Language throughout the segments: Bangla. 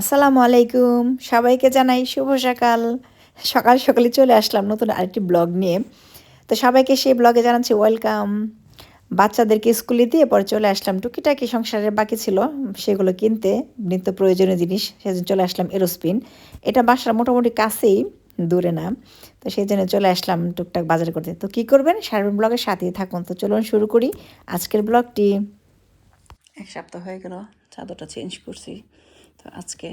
আসসালামু আলাইকুম। সবাইকে জানাই শুভ সকাল। সকাল সকালে চলে আসলাম নতুন আরেকটি ব্লগ নিয়ে। তো সবাইকে সেই ব্লগে জানাচ্ছি ওয়েলকাম। বাচ্চাদেরকে স্কুলে দিয়ে পরে চলে আসলাম। টুকিটাকি সংসারের বাকি ছিল, সেগুলো কিনতে, নিত্য প্রয়োজনীয় জিনিস, সেজন্য চলে আসলাম এরোস্পিন। এটা বাসার মোটামুটি কাছেই, দূরে না। তো সেই জন্য চলে আসলাম টুকটাক বাজার করতে। তো কী করবেন? সার্বিক ব্লগের সাথেই থাকুন। তো চলুন শুরু করি আজকের ব্লগটি। এক সপ্তাহ হয়ে গেল, চাদরটা চেঞ্জ করছি। তো আজকে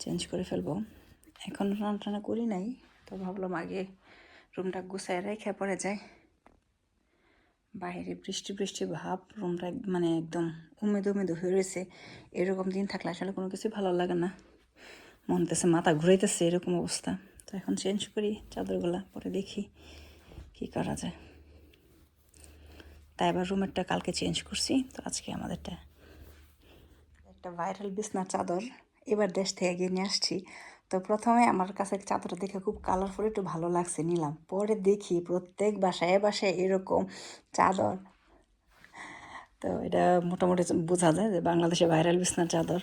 চেঞ্জ করে ফেলব। এখন রান্না টান্না করি নাই, তো ভাবলাম আগে রুমটা গুছায় রেখে পরে যায় বাইরে বৃষ্টি বৃষ্টি, ভাব, রুমটা মানে একদম উমেদ উমেদ হয়ে রয়েছে। এরকম দিন থাকলে আসলে কোনো কিছু ভালো লাগে না। মন হতেছে মাথা ঘুরাইতেছে এরকম অবস্থা। তো এখন চেঞ্জ করি, চাদরগুলা পরে দেখি কি করা যায়। তাই আবার রুমেরটা কালকে চেঞ্জ করছি, তো আজকে আমাদেরটা একটা ভাইরাল বিছনার চাদর এবার দেশ থেকে এগিয়ে নিয়ে আসছি। তো প্রথমে আমার কাছে চাদরটা দেখে খুব কালারফুল একটু ভালো লাগছে, নিলাম। পরে দেখি প্রত্যেক বাসায় বাসায় এরকম চাদর। তো এটা মোটামুটি বোঝা যায় যে বাংলাদেশে ভাইরাল বিছনার চাদর।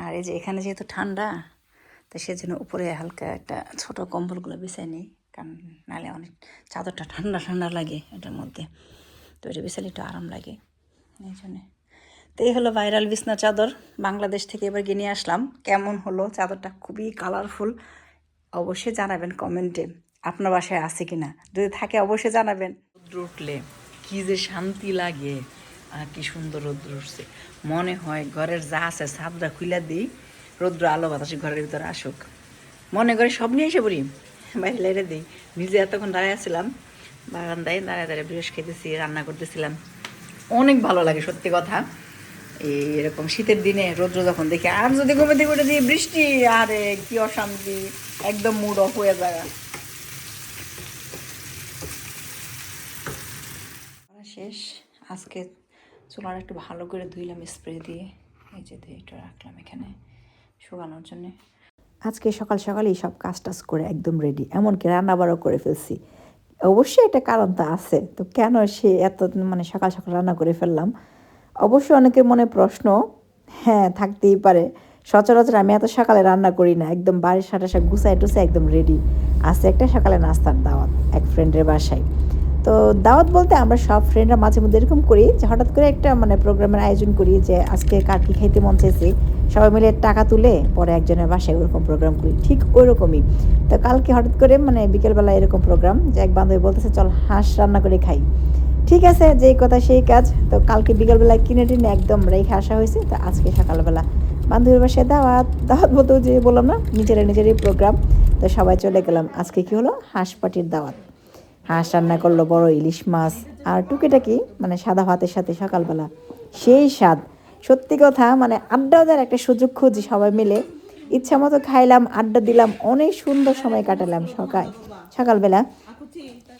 আর এই যে এখানে যেহেতু ঠান্ডা, তো সেজন্য উপরে হালকা একটা ছোট কম্বলগুলো বিছাই নিই, কারণ নাহলে অনেক চাদরটা ঠান্ডা ঠান্ডা লাগে এটার মধ্যে। তো এটা বিছালে একটু আরাম লাগে, এই জন্যে। তো এই হলো ভাইরাল বিছনা চাদর। বাংলাদেশ থেকে এবার কিনে আসলাম। কেমন হলো? চাদরটা খুবই কালারফুল অবশ্যই জানাবেন কমেন্টে। আপনার বাসায় আছে কিনা? যদি থাকে, অবশ্যই জানাবেন। রৌদ্র উঠলে কি যে শান্তি লাগে। আর কি সুন্দর রৌদ্র উঠছে। মনে হয় ঘরের যা আছে ছাদটা খুলে দিই। রৌদ্র, আলো, বাতাসে ঘরের ভিতরে আসুক। মনে করে সব নিয়ে এসে পড়ি। বাইরে লাইরে দিই। নিজে এতক্ষণ দাঁড়িয়ে আছিলাম। বারান্দায় দাঁড়ায় দাঁড়িয়ে বৃহস্প খেতেছি, রান্না করতেছিলাম। অনেক ভালো লাগে, সত্যি কথা। এরকম শীতের দিনে রৌদ্র যখন দেখি, আর যদি ঘুমে থেকে উঠে দিই, বৃষ্টি, আরে কি অশান্তি, একদম মুড অফ হয়ে যায়। শেষ, আজকে চুলার একটু ভালো করে ধুইলাম স্প্রে দিয়ে। এই যে একটু রাখলাম এখানে শুকানোর জন্যে। আজকে সকাল সকালেই সব কাজ টাজ করে একদম রেডি এমনকি রান্নাবারও করে ফেলছি। অবশ্যই একটা কারণ তো আছে, তো কেন সে এত মানে সকাল সকাল রান্না করে ফেললাম? অবশ্যই অনেকের মনে প্রশ্ন হ্যাঁ থাকতেই পারে। সচরাচর আমি এত সকালে রান্না করি না, একদম বাড়ির সাথে গুছাই টুসাই একদম রেডি আছে একটা সকালে নাস্তার দাওয়াত, এক ফ্রেন্ডের বাসায়। তো দাওয়াত বলতে আমরা সব ফ্রেন্ডরা মাঝে মধ্যে এরকম করি যে হঠাৎ করে একটা মানে প্রোগ্রামের আয়োজন করি যে আজকে কার কি খাইতে মন চাইছে। সবাই মিলে টাকা তুলে পরে একজনের বাসায় ওরকম প্রোগ্রাম করি, ঠিক ওই রকমই তো কালকে হঠাৎ করে মানে বিকেলবেলা এরকম প্রোগ্রাম যে এক বান্ধবী বলতেছে, চল হাঁস রান্না করে খাই। ঠিক আছে, যেই কথা সেই কাজ। তো কালকে বিকেলবেলা কিনে টিনে একদম রেখে আসা হয়েছে, তো আজকে সকালবেলা বান্ধবীর বাসায় দাওয়াত দাওয়াত বলতে যে বললাম না, নিজেরা নিজেরই প্রোগ্রাম তো সবাই চলে গেলাম। আজকে কি হলো? হাঁস পাটির দাওয়াত। হাঁস রান্না করল বড় ইলিশ মাছ। আর টুকিটাকি মানে সাদা ভাতের সাথে সকালবেলা। সেই স্বাদ। সত্যি কথা মানে আড্ডা দেওয়ার একটা সুযোগ খুঁজি সবাই মিলে। ইচ্ছা মতো খাইলাম, আড্ডা দিলাম, অনেক সুন্দর সময় কাটালাম সকাল সকালবেলা।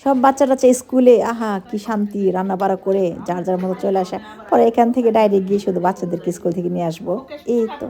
সব বাচ্চা টাচ্চা স্কুলে, আহা, কি শান্তি রান্না বাড়া করে যার যার মতো চলে আসা। পরে এখান থেকে ডাইরেক্ট গিয়ে শুধু বাচ্চাদেরকে স্কুল থেকে নিয়ে আসব। এই তো।